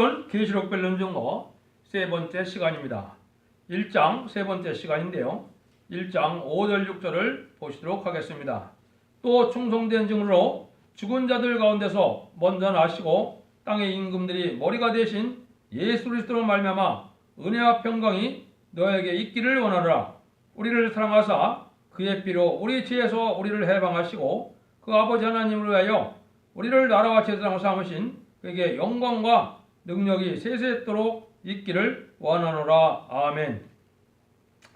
오늘은 계시록 벨론 증거 세 번째 시간입니다. 1장 세 번째 시간인데요. 1장 5절 6절을 보시도록 하겠습니다. 또 충성된 증으로 죽은 자들 가운데서 먼저 나시고 땅의 임금들이 머리가 되신 예수 그리스도로 말미암아 은혜와 평강이 너에게 있기를 원하노라. 우리를 사랑하사 그의 피로 우리 죄에서 우리를 해방하시고 그 아버지 하나님을 위하여 우리를 나라와 제사장 삼으신 그에게 영광과 능력이 세세토록 있기를 원하노라. 아멘.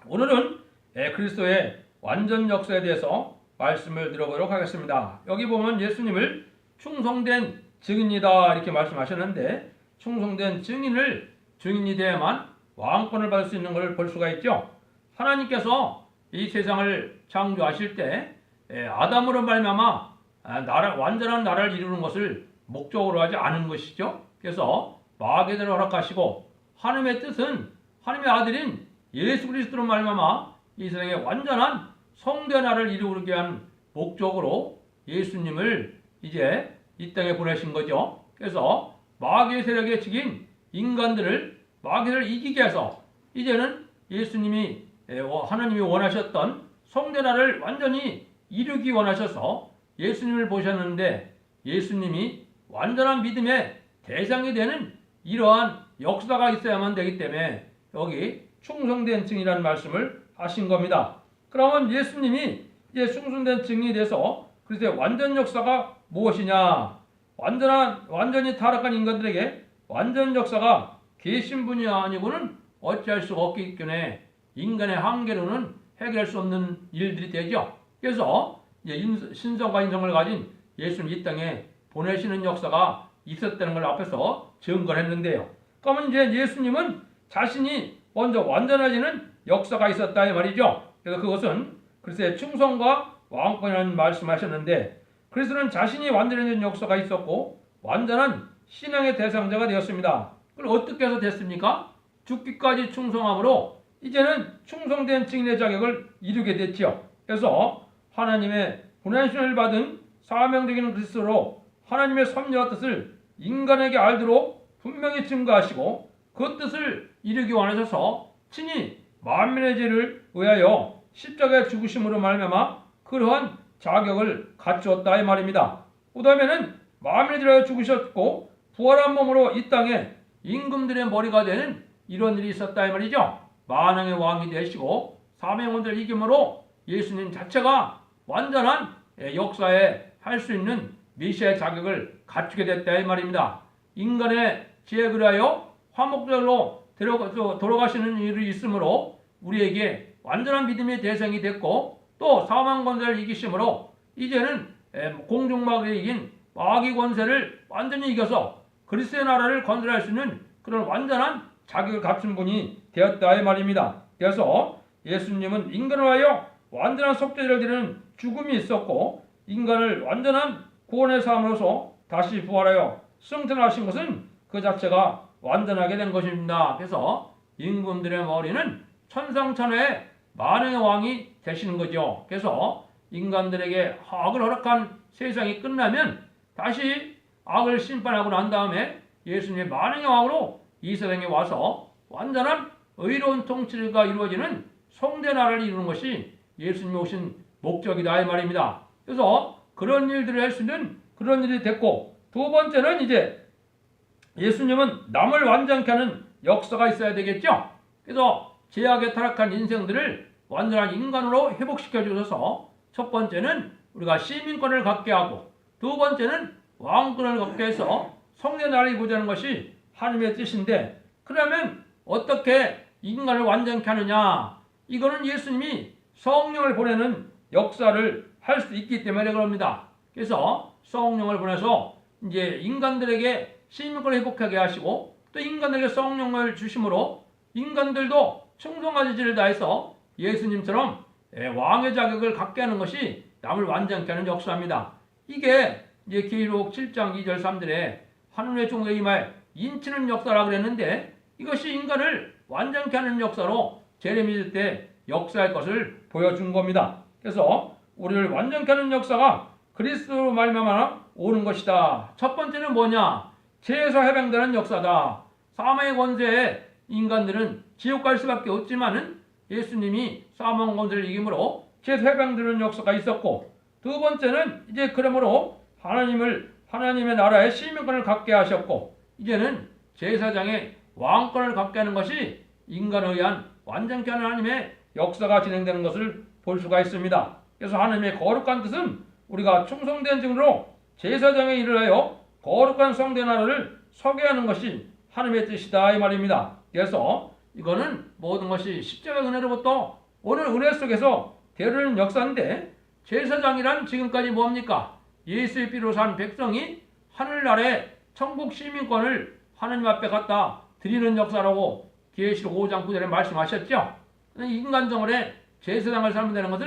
오늘은 예, 그리스도의 완전 역사에 대해서 말씀을 드려보도록 하겠습니다. 여기 보면 예수님을 충성된 증인이다 이렇게 말씀하셨는데 충성된 증인을 증인이 돼야만 왕권을 받을 수 있는 것을 볼 수가 있죠. 하나님께서 이 세상을 창조하실 때 예, 아담으로 말미암아 아, 나라 완전한 나라를 이루는 것을 목적으로 하지 않은 것이죠. 그래서 마귀를 허락하시고 하나님의 뜻은 하나님의 아들인 예수 그리스도로 말미암아 이 세상에 완전한 성대 나라를 이루게 한 목적으로 예수님을 이제 이 땅에 보내신 거죠. 그래서 마귀의 세력에 지긴 인간들을 마귀를 이기게 해서 이제는 예수님이 에, 어, 하나님이 원하셨던 성대 나라를 완전히 이루기 원하셔서 예수님을 보셨는데 예수님이 완전한 믿음의 대상이 되는 이러한 역사가 있어야만 되기 때문에 여기 충성된 증이라는 말씀을 하신 겁니다. 그러면 예수님이 이제 충성된 증이 돼서 그래서 완전 역사가 무엇이냐? 완전한 완전히 타락한 인간들에게 완전 역사가 계신 분이 아니고는 어찌할 수가 없기 때문에 인간의 한계로는 해결할 수 없는 일들이 되죠. 그래서 신성과 인성을 가진 예수님 이 땅에 보내시는 역사가 있었다는 걸 앞에서 증거를 했는데요. 그러면 이제 예수님은 자신이 먼저 완전해지는 역사가 있었다 이 말이죠. 그래서 그것은 그리스도의 충성과 왕권이라는 말씀하셨는데 그리스도는 자신이 완전해진 역사가 있었고 완전한 신앙의 대상자가 되었습니다. 그걸 어떻게 해서 됐습니까? 죽기까지 충성함으로 이제는 충성된 증인의 자격을 이루게 됐지요. 그래서 하나님의 분한신을 받은 사명적인 그리스도로 하나님의 섭리와 뜻을 인간에게 알도록 분명히 증거하시고 그 뜻을 이루기 원하셔서 친히 만민의 죄를 위하여 십자가에 죽으심으로 말미암아 그러한 자격을 갖추었다 이 말입니다. 그 다음에는 만민의 죄를 죽으셨고 부활한 몸으로 이 땅에 임금들의 머리가 되는 이런 일이 있었다 이 말이죠. 만왕의 왕이 되시고 사명원들 이김으로 예수님 자체가 완전한 역사에 할 수 있는 메시아의 자격을 갖추게 됐다 이 말입니다. 인간의 지혜를 하여 화목절로 돌아가시는 일이 있으므로 우리에게 완전한 믿음의 대상이 됐고 또 사망 권세를 이기심으로 이제는 공중마귀를 이긴 마귀 권세를 완전히 이겨서 그리스도의 나라를 건설할 수 있는 그런 완전한 자격을 갖춘 분이 되었다 이 말입니다. 그래서 예수님은 인간을 하여 완전한 속죄를 드리는 죽음이 있었고 인간을 완전한 구원의 삶으로서 다시 부활하여 승천하신 것은 그 자체가 완전하게 된 것입니다. 그래서 임금들의 머리는 천상천외의 만왕의 왕이 되시는 거죠. 그래서 인간들에게 악을 허락한 세상이 끝나면 다시 악을 심판하고 난 다음에 예수님의 만왕의 왕으로 이 세상에 와서 완전한 의로운 통치가 이루어지는 성대 나라를 이루는 것이 예수님이 오신 목적이다 이 말입니다. 그래서 그런 일들을 할 수 있는 그런 일이 됐고 두 번째는 이제 예수님은 남을 완전케 하는 역사가 있어야 되겠죠. 그래서 제약에 타락한 인생들을 완전한 인간으로 회복시켜 주셔서 첫 번째는 우리가 시민권을 갖게 하고 두 번째는 왕권을 갖게 해서 성내 나라를 보자는 것이 하나님의 뜻인데 그러면 어떻게 인간을 완전케 하느냐? 이거는 예수님이 성령을 보내는 역사를 할수 있기 때문에 그럽니다. 그래서 성령을 보내서 이제 인간들에게 시민권을 회복하게 하시고 또 인간에게 성령을 주심으로 인간들도 충성하지를 다해서 예수님처럼 왕의 자격을 갖게 하는 것이 남을 완전케 하는 역사입니다. 이게 이제 기록 7장 2절 3절에 하늘의 종에 임하여 인치는 역사라 그랬는데 이것이 인간을 완전케 하는 역사로 제레미야 때 역사할 것을 보여준 겁니다. 그래서 우리를 완전케 하는 역사가 그리스도로 말미암아 오는 것이다. 첫 번째는 뭐냐? 죄에서 해방되는 역사다. 사망의 권세에 인간들은 지옥 갈 수밖에 없지만은 예수님이 사망 권세를 이김으로 죄에서 해방되는 역사가 있었고 두 번째는 이제 그러므로 하나님을 하나님의 나라의 시민권을 갖게 하셨고 이제는 제사장의 왕권을 갖게 하는 것이 인간에 의한 완전케 하나님의 역사가 진행되는 것을 볼 수가 있습니다. 그래서 하나님의 거룩한 뜻은 우리가 충성된 증으로 제사장의 일을 하여 거룩한 성대 나라를 서게 하는 것이 하나님의 뜻이다 이 말입니다. 그래서 이거는 모든 것이 십자가 은혜로부터 오늘 은혜 속에서 되는 역사인데 제사장이란 지금까지 뭡니까? 예수의 피로 산 백성이 하늘나라의 천국 시민권을 하나님 앞에 갖다 드리는 역사라고 계시록 5장 9절에 말씀하셨죠. 인간정원에 제사장을 삼면 되는 것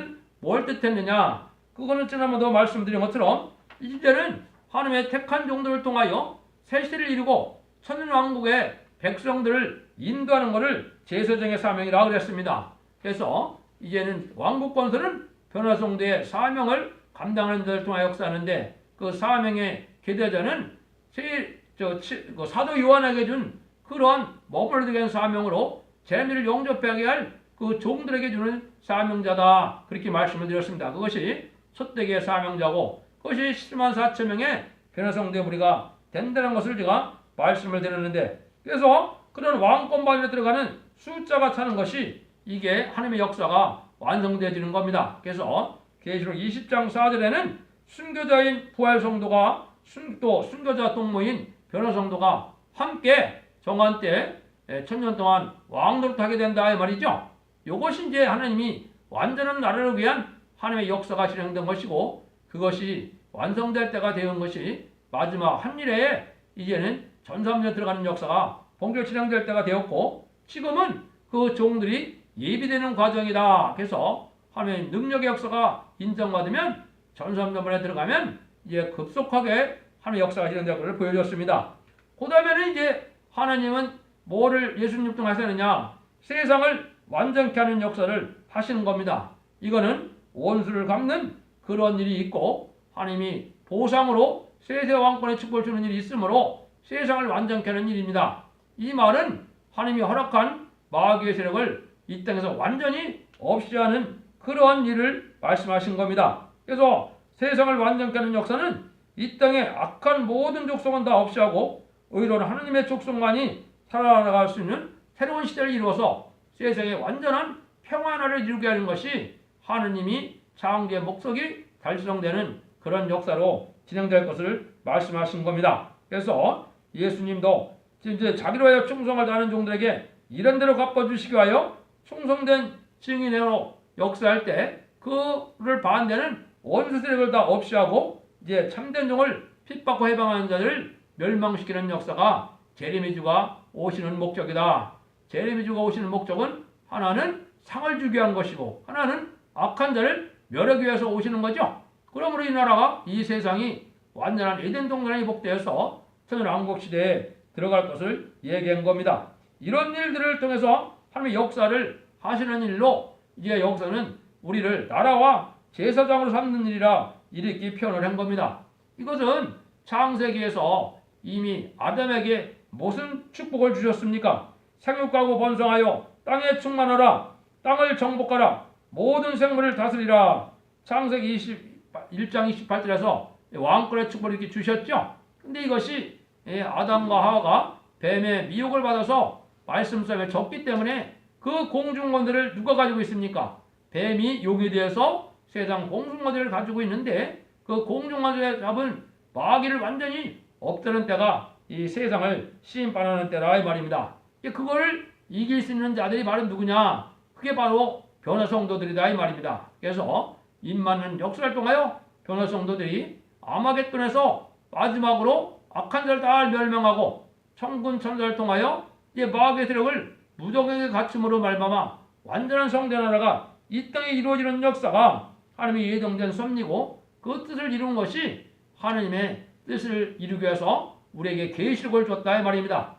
을뭘 뜻했느냐? 그거는 지난번도 말씀드린 것처럼 이제는 하나님의 택한 종들을 통하여 세시를 이루고 천년왕국의 백성들을 인도하는 것을 제사장의 사명이라고 그랬습니다. 그래서 이제는 왕국 권세는 변화성도의 사명을 감당하는 자를 통하여 역사하는데 그 사명의 계대자는 세, 저, 치, 그 사도 요한에게 준 그러한 머물게 한 사명으로 재미를 영접하게 할 그 종들에게 주는 사명자다 그렇게 말씀을 드렸습니다. 그것이 첫대기의 사명자고 그것이 7만 4천 명의 변화성대 우리가 된다는 것을 제가 말씀을 드렸는데 그래서 그런 왕권 반열에 들어가는 숫자가 차는 것이 이게 하나님의 역사가 완성되어지는 겁니다. 그래서 계시록 20장 4절에는 순교자인 부활 성도가 순, 또 순교자 동무인 변호 성도가 함께 정한 때 천년 동안 왕노릇하게 된다 이 말이죠. 이것이 이제 하나님이 완전한 나라를 위한 하나님의 역사가 진행된 것이고 그것이 완성될 때가 되는 것이 마지막 한일에 이제는 전삼년 들어가는 역사가 본격 진행될 때가 되었고 지금은 그 종들이 예비되는 과정이다. 그래서 하나님의 능력의 역사가 인정받으면 전삼년만에 들어가면 이제 급속하게 하나님의 역사가 진행될 것을 보여줬습니다. 그 다음에는 이제 하나님은 뭐를 예수님 중 하시느냐 세상을 완전케 하는 역사를 하시는 겁니다. 이거는 원수를 갚는 그런 일이 있고 하나님이 보상으로 세세 왕권의 축복을 주는 일이 있으므로 세상을 완전케 하는 일입니다. 이 말은 하나님이 허락한 마귀의 세력을 이 땅에서 완전히 없이 하는 그러한 일을 말씀하신 겁니다. 그래서 세상을 완전케 하는 역사는 이 땅의 악한 모든 족속은 다 없이 하고 의로운 하나님의 족속만이 살아나갈 수 있는 새로운 시대를 이루어서 세상에 완전한 평안화를 이루게 하는 것이 하느님이 창조의 목적이 달성되는 그런 역사로 진행될 것을 말씀하신 겁니다. 그래서 예수님도 이제 자기로 하여 충성을 다하는 종들에게 이런 대로 갚아주시기 위하여 충성된 증인으로 역사할 때 그를 반대는 원수 세력을 다 없이 하고 이제 참된 종을 핍박과 해방하는 자들을 멸망시키는 역사가 제레미주가 오시는 목적이다. 제레미주가 오시는 목적은 하나는 상을 주기 위한 것이고 하나는 악한 자를 멸하기 위해서 오시는 거죠. 그러므로 이 나라가 이 세상이 완전한 에덴 동산이 복되어서 천연왕국 시대에 들어갈 것을 얘기한 겁니다. 이런 일들을 통해서 하나님의 역사를 하시는 일로 이제 역사는 우리를 나라와 제사장으로 삼는 일이라 이렇게 표현을 한 겁니다. 이것은 창세기에서 이미 아담에게 무슨 축복을 주셨습니까? 생육하고 번성하여 땅에 충만하라 땅을 정복하라 모든 생물을 다스리라 창세기 21장 28절에서 왕권의 축복을 이렇게 주셨죠. 근데 이것이 예, 아담과 하와가 뱀의 미혹을 받아서 말씀성에 졌기 때문에 그 공중권들을 누가 가지고 있습니까? 뱀이 용이 되어서 세상 공중권들을 가지고 있는데 그 공중권들에 잡은 마귀를 완전히 없애는 때가 이 세상을 심판하는 때라 이 말입니다. 그거를 이길 수 있는 자들이 바로 누구냐? 그게 바로 변화 성도들이다 이 말입니다. 그래서 임맞는 역사를 통하여 변화 성도들이 아마겟돈에서 마지막으로 악한 자를 다 멸망하고 천군 천사를 통하여 이 마귀의 세력을 무적에게 갖춤으로 말미암아 완전한 성대 나라가 이 땅에 이루어지는 역사가 하나님의 예정된 섭리고 그 뜻을 이룬 것이 하나님의 뜻을 이루기 위해서 우리에게 계시록을 줬다 이 말입니다.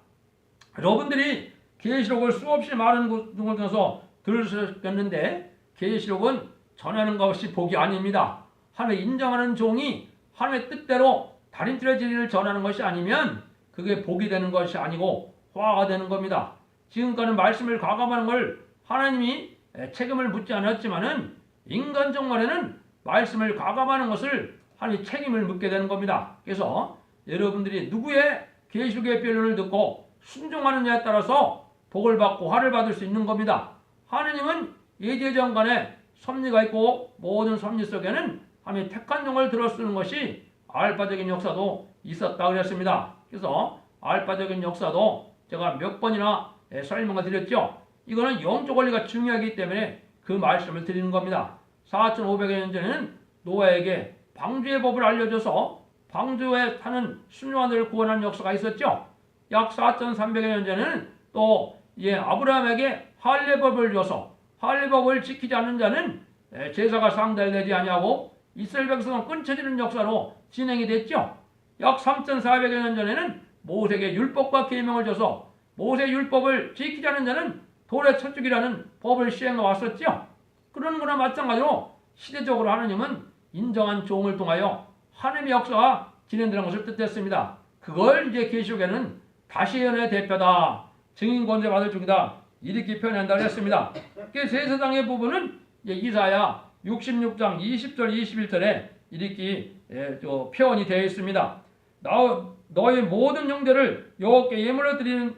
여러분들이 계시록을 수없이 많은 곳을 통해서 들으셨겠는데 계시록은 전하는 것이 복이 아닙니다. 하나님 인정하는 종이 하나님의 뜻대로 달인들의 진리를 전하는 것이 아니면 그게 복이 되는 것이 아니고 화가 되는 겁니다. 지금까지 말씀을 과감하는 걸 하나님이 책임을 묻지 않았지만은 인간적 말에는 말씀을 과감하는 것을 하나님이 책임을 묻게 되는 겁니다. 그래서 여러분들이 누구의 계시록의 변론을 듣고 순종하느냐에 따라서 복을 받고 화를 받을 수 있는 겁니다. 하느님은 예제정간에 섭리가 있고 모든 섭리 속에는 하나님이 택한 종을 들어 쓰는 것이 알파적인 역사도 있었다 그랬습니다. 그래서 알파적인 역사도 제가 몇 번이나 예, 설명을 드렸죠. 이거는 영적 원리가 중요하기 때문에 그 말씀을 드리는 겁니다. 4,500여 년 전에는 노아에게 방주의 법을 알려줘서 방주에 타는 순환을 구원하는 역사가 있었죠. 약 4,300여 년 전에는 또 예, 아브라함에게 할례법을 줘서 할례법을 지키지 않는 자는 예, 제사가 상달되지 아니하고 이스라엘 백성은 끊쳐지는 역사로 진행이 됐죠. 약 3,400여 년 전에는 모세에게 율법과 계명을 줘서 모세 율법을 지키지 않는 자는 돌의 첫 죽이라는 법을 시행해 왔었죠. 그런 거나 마찬가지로 시대적으로 하느님은 인정한 종을 통하여 하나님의 역사가 진행되는 것을 뜻했습니다. 그걸 이제 계시록에는 다시 예언의 대표다. 증인 권세 받을 중이다. 이렇게 표현한다고 했습니다. 그 세 세상의 부분은 이사야 66장 20절 21절에 이렇게 예, 저 표현이 되어 있습니다. 나 너의 모든 형제를 여호와께 예물을 드리는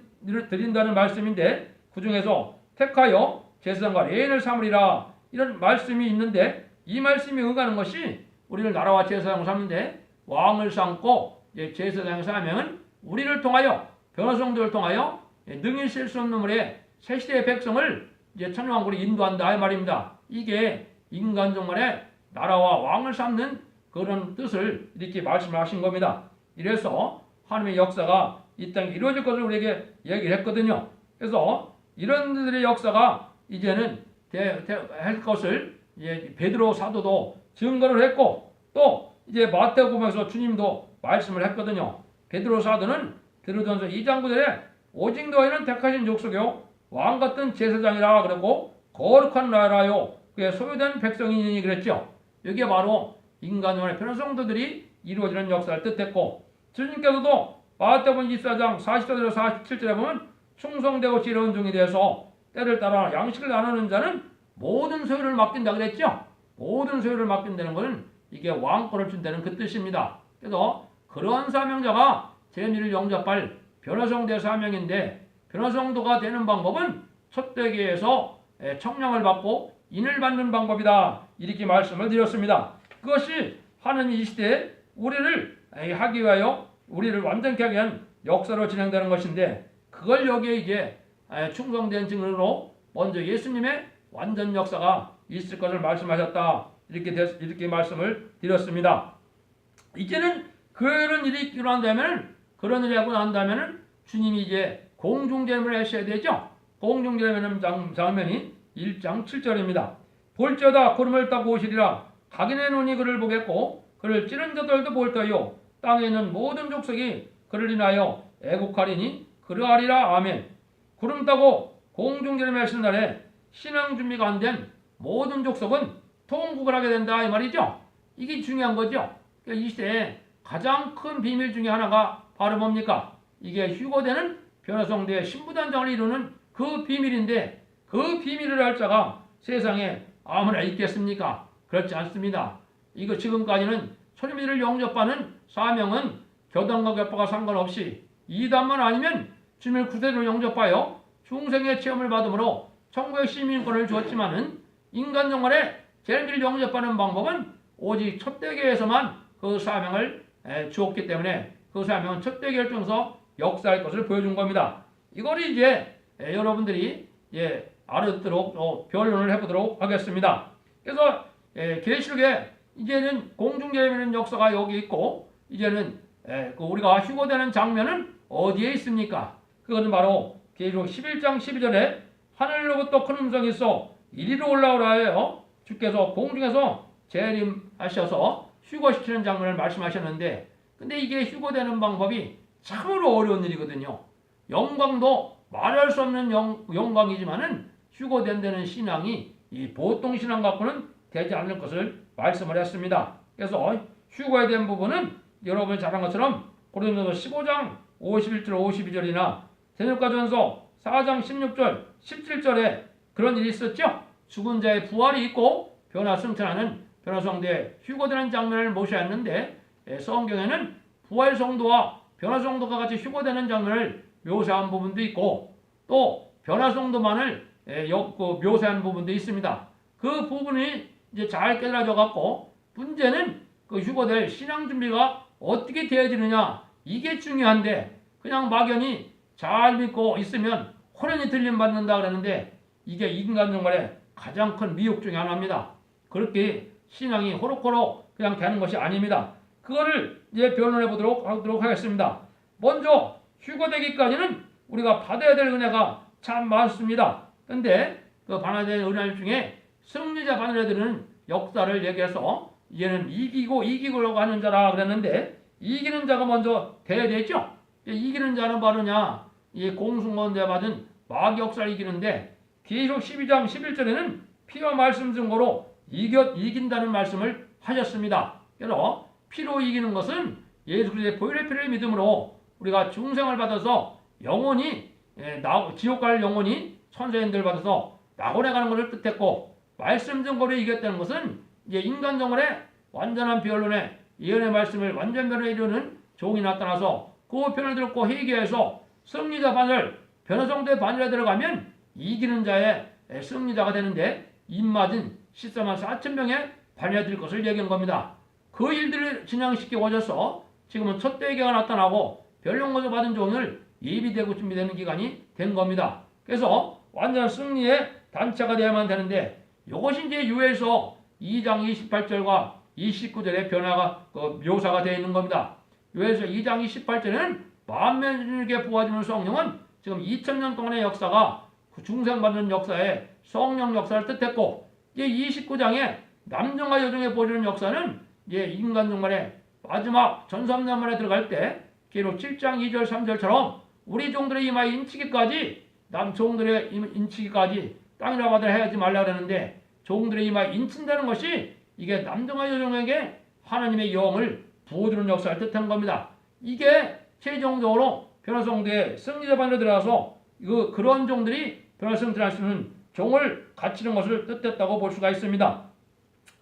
드린다는 말씀인데 그 중에서 택하여 제사장과 레인을 삼으리라 이런 말씀이 있는데 이 말씀이 응하는 것이 우리를 나라와 제사장을 삼는데 왕을 삼고 이제 제사장의 사명은 우리를 통하여 변호성들을 통하여 능히 실수 없는 물에 새 시대의 백성을 이제 천왕국으로 인도한다 이 말입니다. 이게 인간 정말의 나라와 왕을 삼는 그런 뜻을 이렇게 말씀하신 겁니다. 이래서 하나님의 역사가 이 땅에 이루어질 것을 우리에게 얘기를 했거든요. 그래서 이런 들의 역사가 이제는 되, 되, 할 것을 이제 베드로 사도도 증거를 했고 또 이제 마태복음에서 주님도 말씀을 했거든요. 베드로 사도는 베드로전서 2장 9절에 오직 너희는 택하신 족속이요 왕 같은 제사장이라 그랬고 거룩한 나라요 그의 소유된 백성이니 그랬죠. 여기에 바로 인간의 편성도들이 이루어지는 역사를 뜻했고 주님께서도 마태복음 24장 44절에서 47절에 보면 충성되고 지혜로운 종이 되어서 때를 따라 양식을 나누는 자는 모든 소유를 맡긴다 그랬죠. 모든 소유를 맡긴다는 것은 이게 왕권을 준다는 그 뜻입니다. 그래서 그런 사명자가 제미를 영접할 변화성대 사명인데 변화성도가 되는 방법은 첫대기에서 청량을 받고 인을 받는 방법이다. 이렇게 말씀을 드렸습니다. 그것이 하는 이 시대에 우리를 하기 위하여 우리를 완전케 하기 위한 역사로 진행되는 것인데 그걸 여기에 이제 충성된 증언으로 먼저 예수님의 완전 역사가 있을 것을 말씀하셨다. 이렇게 이렇게 말씀을 드렸습니다. 이제는 그런 일이 일어난다면 하고 난다면 주님이 이제 공중제물을 하셔야 되죠. 공중제물 장면이 1장 7절입니다. 볼지어다 구름을 타고 오시리라. 각인의 눈이 그를 보겠고 그를 찌른 자들도 볼 터요. 땅에 있는 모든 족속이 그를 인하여 애국하리니 그러하리라. 아멘. 구름 타고 공중제를 하시는 날에 신앙 준비가 안 된 모든 족속은 통곡을 하게 된다 이 말이죠? 이게 중요한 거죠? 그러니까 이 시대에 가장 큰 비밀 중에 하나가 바로 뭡니까 이게 휴거되는 변화성대 신부단장을 이루는 그 비밀인데 그 비밀을 알 자가 세상에 아무나 있겠습니까? 그렇지 않습니다. 이거 지금까지는 초림이를 영접하는 사명은 교단과 교파가 상관없이 이단만 아니면 주민을 구세로 영접하여 중생의 체험을 받음으로 천국의 시민권을 주었지만은 인간 정말에 제일을 영접하는 방법은 오직 첫대교에서만 그 사명을 주었기 때문에 그 사명은 첫대교를 통해서 역사할 것을 보여준 겁니다. 이걸 이제 여러분들이 예, 알아듣도록 어, 변론을 해보도록 하겠습니다. 그래서 예, 계시록에 이제는 공중제면은 역사가 여기 있고 이제는 예, 그 우리가 휴거되는 장면은 어디에 있습니까? 그것은 바로 계시록 11장 12절에 하늘로부터 큰 음성이 있어 이리로 올라오라 해요. 주께서 공중에서 재림하셔서 휴거시키는 장면을 말씀하셨는데 근데 이게 휴거되는 방법이 참으로 어려운 일이거든요. 영광도 말할 수 없는 영, 영광이지만은 휴거된다는 신앙이 이 보통 신앙 갖고는 되지 않을 것을 말씀을 했습니다. 그래서 휴거에 대한 부분은 여러분이 잘한 것처럼 고린도서 15장 51절, 52절이나 대적가전서 4장 16절, 17절에 그런 일이 있었죠. 죽은 자의 부활이 있고 변화 승천하는 변화성대에 휴거되는 장면을 모셔왔는데 예, 성경에는 부활 성도와 변화 성도가 같이 휴거되는 장면을 묘사한 부분도 있고 또 변화 성도만을 예, 역- 그 묘사한 부분도 있습니다. 그 부분이 이제 잘 깨달아져 갖고 문제는 그 휴거될 신앙 준비가 어떻게 되어지느냐 이게 중요한데 그냥 막연히 잘 믿고 있으면 호련히 들림 받는다 그러는데 이게 인간 생활의 가장 큰 미혹 중에 하나입니다. 그렇게 신앙이 호록호록 그냥 되는 것이 아닙니다. 그거를 이제 변론해 보도록 하도록 하겠습니다. 먼저 휴거되기까지는 우리가 받아야 될 은혜가 참 많습니다. 근데 그될 은혜 중에 승리자 받아야 되는 역사를 얘기해서 얘는 이기고 이기고 하는 자라 그랬는데 이기는 자가 먼저 돼야 되죠. 이기는 자는 바로냐 이 공승원대 받은 마귀 역사를 이기는데 계시록 12장 11절에는 피와 말씀 증거로 이겨 이긴다는 말씀을 하셨습니다. 그래서 피로 이기는 것은 예수 그리스도의 보혈의 피를 믿음으로 우리가 중생을 받아서 영원히 예, 나, 지옥 갈 영원히 천사인들 받아서 낙원에 가는 것을 뜻했고 말씀 증거로 이겼다는 것은 이제 인간 정원의 완전한 변론에 예언의 말씀을 완전 변론에 이루는 종이 나타나서 그 편을 듣고 회개해서 승리자 반을 변호정도의 반열에 들어가면 이기는 자의 승리자가 되는데 입맞은 14만 4천 명의 반열에 들 것을 얘기한 겁니다. 그 일들을 진행시켜 오셔서 지금은 첫 대계가 나타나고 변론거저 받은 종을 예비되고 준비되는 기간이 된 겁니다. 그래서 완전 승리의 단체가 되어야만 되는데 이것이 이제 유에서 2장 28절과 29절의 변화가 그 묘사가 되어 있는 겁니다. 유에서 2장 28절에는 만면에게 부어주는 성령은 지금 2000년 동안의 역사가 그 중생받는 역사에 성령 역사를 뜻했고 이제 29장에 남정과 여정에 보여주는 역사는 이제 인간 종말의 마지막 전삼년만에 들어갈 때 기록 7장 2절 3절처럼 우리 종들의 이마에 인치기까지 남 종들의 임- 인치기까지 땅이라 받으라 해야지 말라 그러는데 종들의 이마에 인친다는 것이 이게 남정과 여정에게 하나님의 영을 부어주는 역사를 뜻한 겁니다. 이게 최종적으로 변화성대의 승리자 반으로 들어가서 그 그런 종들이 변화성 들어갈 수 있는 종을 갖추는 것을 뜻했다고 볼 수가 있습니다.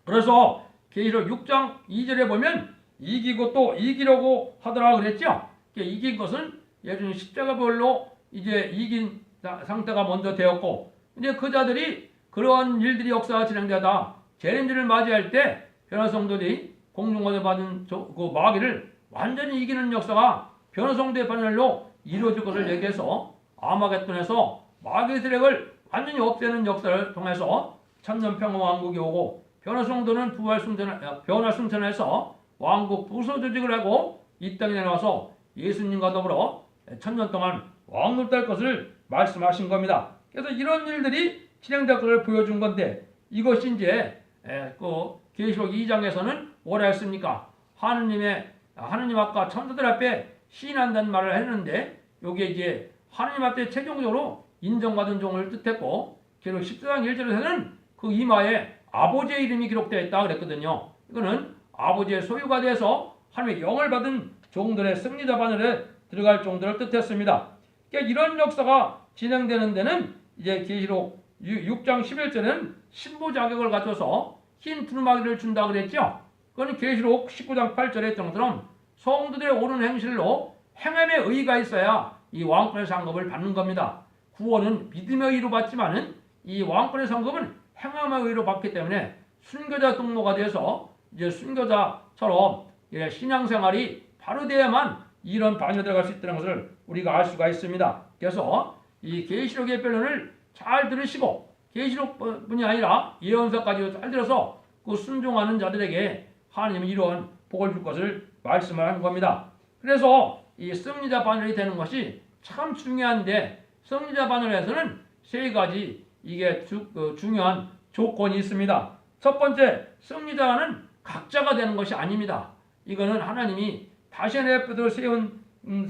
그래서 계시록 6장 2절에 보면 이기고 또 이기려고 하더라 그랬죠. 이게 이긴 것은 예전에 십자가별로 이제 이긴 사- 상태가 먼저 되었고 이제 그 자들이 그러한 일들이 역사가 진행되다 재림주를 맞이할 때 변화성들이 공중권을 받은 저- 그 마귀를 완전히 이기는 역사가 변화성대 반열로 이루어질 것을 얘기해서 아마겟돈에서 마귀 세력을 완전히 없애는 역사를 통해서 천년평화 왕국이 오고 변화성도는 부활 승천 변화 승천해서 왕국 부서 조직을 하고 이 땅에 내려와서 예수님과 더불어 천년 동안 왕노될 것을 말씀하신 겁니다. 그래서 이런 일들이 진행될 것을 보여준 건데 이것이 이제 에, 그 계시록 2장에서는 뭐라 했습니까? 하느님의 하느님 앞과 천사들 앞에 시인한다는 말을 했는데 여기에 이제 하느님 앞에 최종적으로 인정받은 종을 뜻했고 계시록 14장 1절에서는 그 이마에 아버지의 이름이 기록되어 있다 그랬거든요. 이거는 아버지의 소유가 돼서 하나님의 영을 받은 종들의 승리자 바늘에 들어갈 종들을 뜻했습니다. 그러니까 이런 역사가 진행되는 데는 이제 계시록 6장 11절은 신부 자격을 갖춰서 흰 두루마기를 준다 그랬죠. 그건 계시록 19장 8절에 했던 것처럼 성도들의 옳은 행실로 행함의 의가 있어야 이 왕권의 상급을 받는 겁니다. 구원은 믿음의 의로 받지만은 이 왕권의 상급은 행함의 의로 받기 때문에 순교자 등록가 돼서 이제 순교자처럼 예, 신앙생활이 바로 돼야만 이런 반에 들어갈 수 있다는 것을 우리가 알 수가 있습니다. 그래서 이 계시록의 변론을 잘 들으시고 계시록뿐이 아니라 예언서까지 잘 들어서 그 순종하는 자들에게 하나님은 이런 복을 줄 것을 말씀을 한 겁니다. 그래서 이 승리자 반열이 되는 것이 참 중요한데 승리자 반열에서는 세 가지 이게 주, 그 중요한 조건이 있습니다. 첫 번째 승리자는 각자가 되는 것이 아닙니다. 이거는 하나님이 뼈를 세운 음,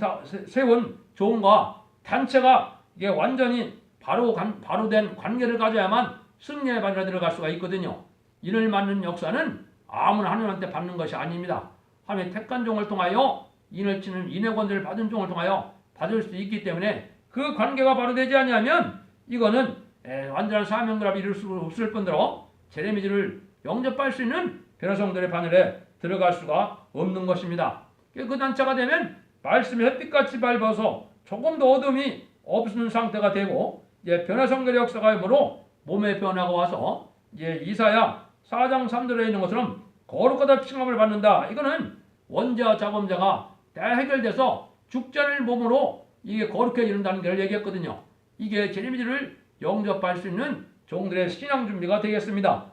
세운 종과 단체가 이게 완전히 바로 간, 바로 된 관계를 가져야만 승리의 반열에 들어갈 수가 있거든요. 이를 맞는 역사는 아무나 하나님한테 받는 것이 아닙니다. 하나님의 택한 종을 통하여 인을 치는 인의 권세를 받은 종을 통하여 받을 수 있기 때문에 그 관계가 바로 되지 않냐면 이거는 에, 완전한 사명그랍이 이룰 수 없을 뿐더러 제레미지를 영접할 수 있는 변호성들의 바늘에 들어갈 수가 없는 것입니다. 그 단차가 되면 말씀이 햇빛같이 밟아서 조금도 어둠이 없는 상태가 되고 이제 변화성결의 역사가 이므로 몸의 변화가 와서 이제 이사야 4장 3절에 있는 것처럼 거룩하다 칭함을 받는다. 이거는 원자와 자범자가 다 해결돼서 죽전을 몸으로 이게 거룩해 이른다는 걸 얘기했거든요. 이게 제레미지를 영접할 수 있는 종들의 신앙 준비가 되겠습니다.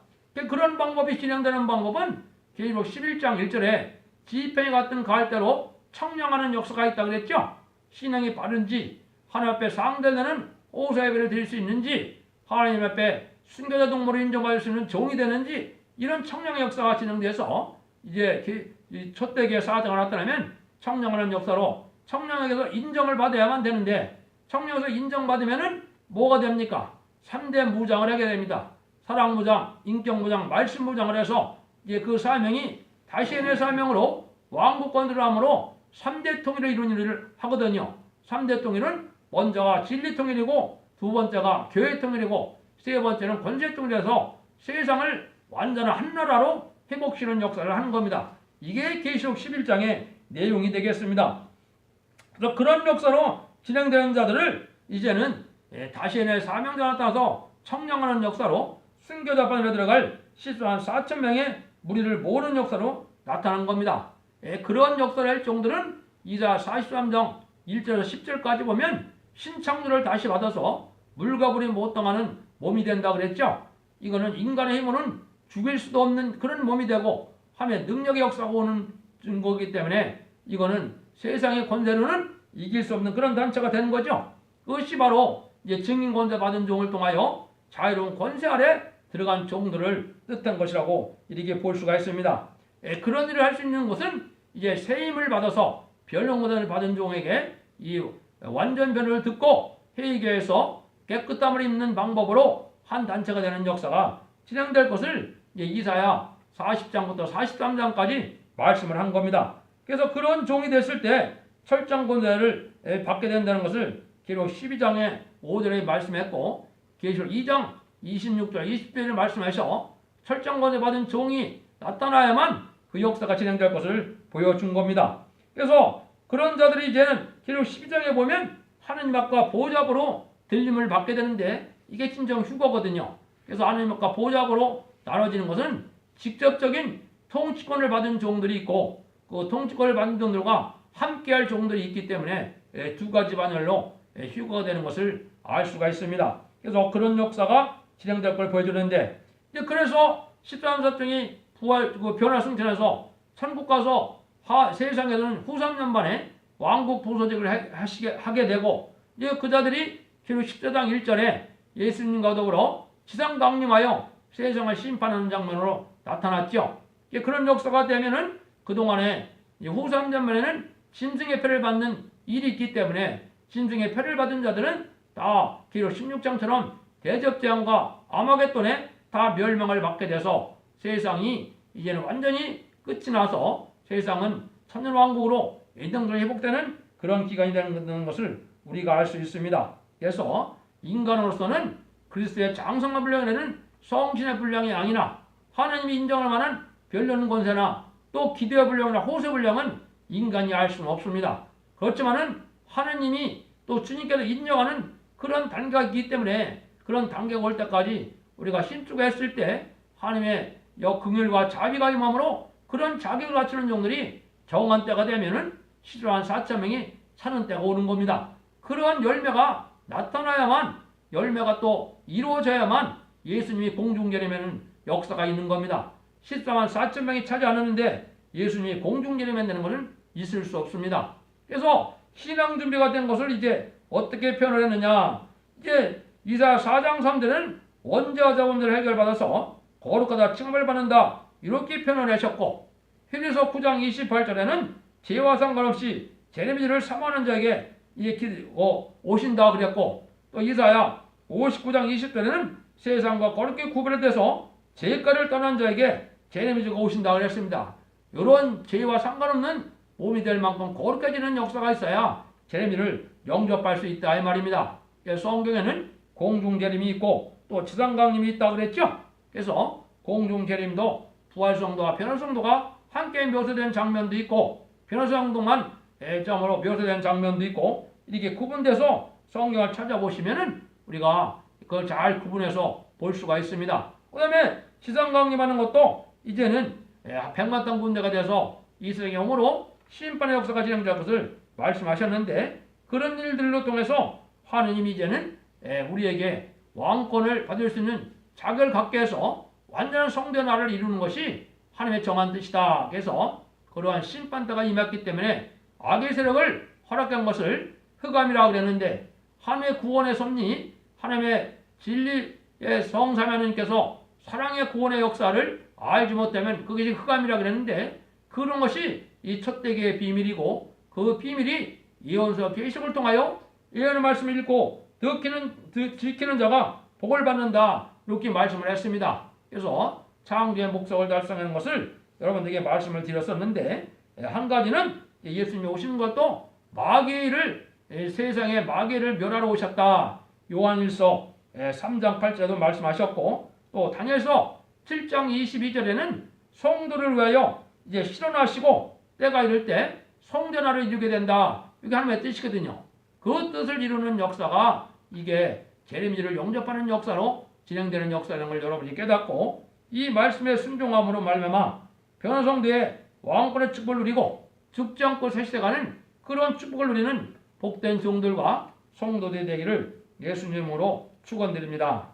그런 방법이 진행되는 방법은 계시록 11장 1절에 지팽이 같은 가을대로 청량하는 역사가 있다 그랬죠. 신앙이 바른지 하나님 앞에 상대되는 호사 예배를 드릴 수 있는지 하나님 앞에 순교자 동물을 인정받을 수 있는 종이 되는지 이런 청량의 역사가 진행돼서 이제 첫대기의 사자가 나타나면 청량하는 역사로 청량에게서 인정을 받아야만 되는데 청량에서 인정받으면은 뭐가 됩니까? 3대 무장을 하게 됩니다. 사랑 무장, 인격 무장, 말씀 무장을 해서 이제 그 사명이 다시의 사명으로 왕국권들을 함으로 3대 통일을 이루는 일을 하거든요. 3대 통일은 먼저가 진리 통일이고 두 번째가 교회 통일이고 세 번째는 권세 통일에서 세상을 완전한 한 나라로 회복시키는 역사를 하는 겁니다. 이게 계시록 11장의 내용이 되겠습니다. 그래서 그런 역사로 진행되는 자들을 이제는 예, 다시의 사명자 나타나서 청량하는 역사로 순교자반에 들어갈 실수한 4천 명의 무리를 모으는 역사로 나타난 겁니다. 예, 그런 역사를 할 종들은 이자 43장 1절에서 10절까지 보면 신창조를 다시 받아서 물과 불이 못 당하는 몸이 된다 그랬죠. 이거는 인간의 힘으로는 죽일 수도 없는 그런 몸이 되고 하면 능력의 역사가 오는 거기 때문에 이거는 세상의 권세로는 이길 수 없는 그런 단체가 되는 거죠. 그것이 바로 이제 증인 권세 받은 종을 통하여 자유로운 권세 아래 들어간 종들을 뜻한 것이라고 이렇게 볼 수가 있습니다. 예, 그런 일을 할 수 있는 것은 이제 새 힘을 받아서 변론권을 받은 종에게 이 완전 변호를 듣고 회의교에서 깨끗함을 입는 방법으로 한 단체가 되는 역사가 진행될 것을 이사야 40장부터 43장까지 말씀을 한 겁니다. 그래서 그런 종이 됐을 때 철장 권세를 받게 된다는 것을 기록 12장의 5절에 말씀했고 계시록 2장 26절 20절에 말씀하셔 철장 권세 받은 종이 나타나야만 그 역사가 진행될 것을 보여준 겁니다. 그래서 그런 자들이 이제는 기록 12장에 보면 하느님 앞과 보좌로 들림을 받게 되는데 이게 진정 휴거거든요. 그래서 하느님 앞과 보좌로 나눠지는 것은 직접적인 통치권을 받은 종들이 있고 그 통치권을 받은 종들과 함께할 종들이 있기 때문에 예, 두 가지 반열로 예, 휴거가 되는 것을 알 수가 있습니다. 그래서 그런 역사가 진행될 걸 보여주는데 그래서 13사정이 부활 그 변화 승천해서 천국 가서 하, 세상에서는 후 3년 만에 왕국 부소직을 하시게 하게 되고 이제 그 자들이 기록 10장 1절에 예수님과 더불어 지상 강림하여 세상을 심판하는 장면으로 나타났죠. 그런 역사가 되면은 그동안에 후 3년 만에는 짐승의 표를 받는 일이 있기 때문에 짐승의 표를 받은 자들은 다 기록 16장처럼 대접재앙과 아마겟돈에 다 멸망을 받게 돼서 세상이 이제는 완전히 끝이 나서 세상은 천년왕국으로 인정으로 회복되는 그런 기간이 되는 것을 우리가 알 수 있습니다. 그래서 인간으로서는 그리스도의 장성한 분량에는 성신의 분량이 아니나 하나님이 인정할 만한 별론 권세나 또 기대의 분량이나 호세 분량은 인간이 알 수는 없습니다. 그렇지만은 하나님이 또 주님께서 인정하는 그런 단계가 있기 때문에 그런 단계가 올 때까지 우리가 힘주고 했을 때 하나님의 역긍휼과 자비가 임함으로 그런 자격을 갖추는 종들이 정한 때가 되면은 시주한 4천 명이 사는 때가 오는 겁니다. 그러한 열매가 나타나야만 열매가 또 이루어져야만 예수님이 공중제림에는 역사가 있는 겁니다. 14만 4천 명이 차지 않았는데 예수님이 공중제림에 되는 것은 있을 수 없습니다. 그래서 신앙 준비가 된 것을 이제 어떻게 표현을 했느냐 이제 이사 4장 3절은 원자와 자원들을 해결받아서 거룩하다 칭함을 받는다 이렇게 표현을 하셨고 히리서 9장 28절에는 죄와 상관없이 제레미지를 사모하는 자에게 이제 어, 오신다 그랬고 또 이사야 59장 20절에는 세상과 거룩게 구별돼서 죄가를 떠난 자에게 제레미지가 오신다 그랬습니다. 이런 죄와 상관없는 몸이 될 만큼 거룩해지는 역사가 있어야 제레미를 영접할 수 있다 이 말입니다. 그래서 성경에는 공중재림이 있고 또 지상강림이 있다 그랬죠. 그래서 공중재림도 부활성도와 변화성도가 함께 묘사된 장면도 있고 변화성도만 애점으로 묘사된 장면도 있고 이렇게 구분돼서 성경을 찾아보시면은 우리가 그걸 잘 구분해서 볼 수가 있습니다. 그 다음에 지상강림하는 것도 이제는 예, 백만 땅 군대가 돼서 이스라엘 영으로 심판의 역사가 진행될 것을 말씀하셨는데 그런 일들로 통해서 하느님이 이제는 예, 우리에게 왕권을 받을 수 있는 자격을 갖게 해서 완전한 성대 나라를 이루는 것이 하나님의 정한 뜻이다. 그래서 그러한 심판 때가 임했기 때문에 악의 세력을 허락한 것을 흑암이라고 그랬는데 하나님의 구원의 섭리, 하나님의 진리의 성사면님께서 사랑의 구원의 역사를 알지 못하면 그것이 흑암이라고 그랬는데 그런 것이 이 첫대기의 비밀이고 그 비밀이 예언서 계시록을 통하여 예언의 말씀을 읽고 듣기는 듣, 지키는 자가 복을 받는다 이렇게 말씀을 했습니다. 그래서 창조의 목적을 달성하는 것을 여러분들에게 말씀을 드렸었는데 예, 한 가지는 예수님이 오시는 것도 마귀를 예, 세상에 마귀를 멸하러 오셨다. 요한일서 3장 8절에도 말씀하셨고 또 다니엘서 7장 22절에는 성도를 위하여 이제 실현하시고 때가 이를 때 성전화를 이루게 된다. 이게 하나님의 뜻이거든요. 그 뜻을 이루는 역사가 이게 제레미를 영접하는 역사로 진행되는 역사라는 걸 여러분이 깨닫고 이 말씀의 순종함으로 말미암아 변화성도의 왕권의 축복을 누리고 죽지 않고 세시대가는 그런 축복을 누리는 복된 종들과 성도들이 되기를 예수님으로 축원드립니다.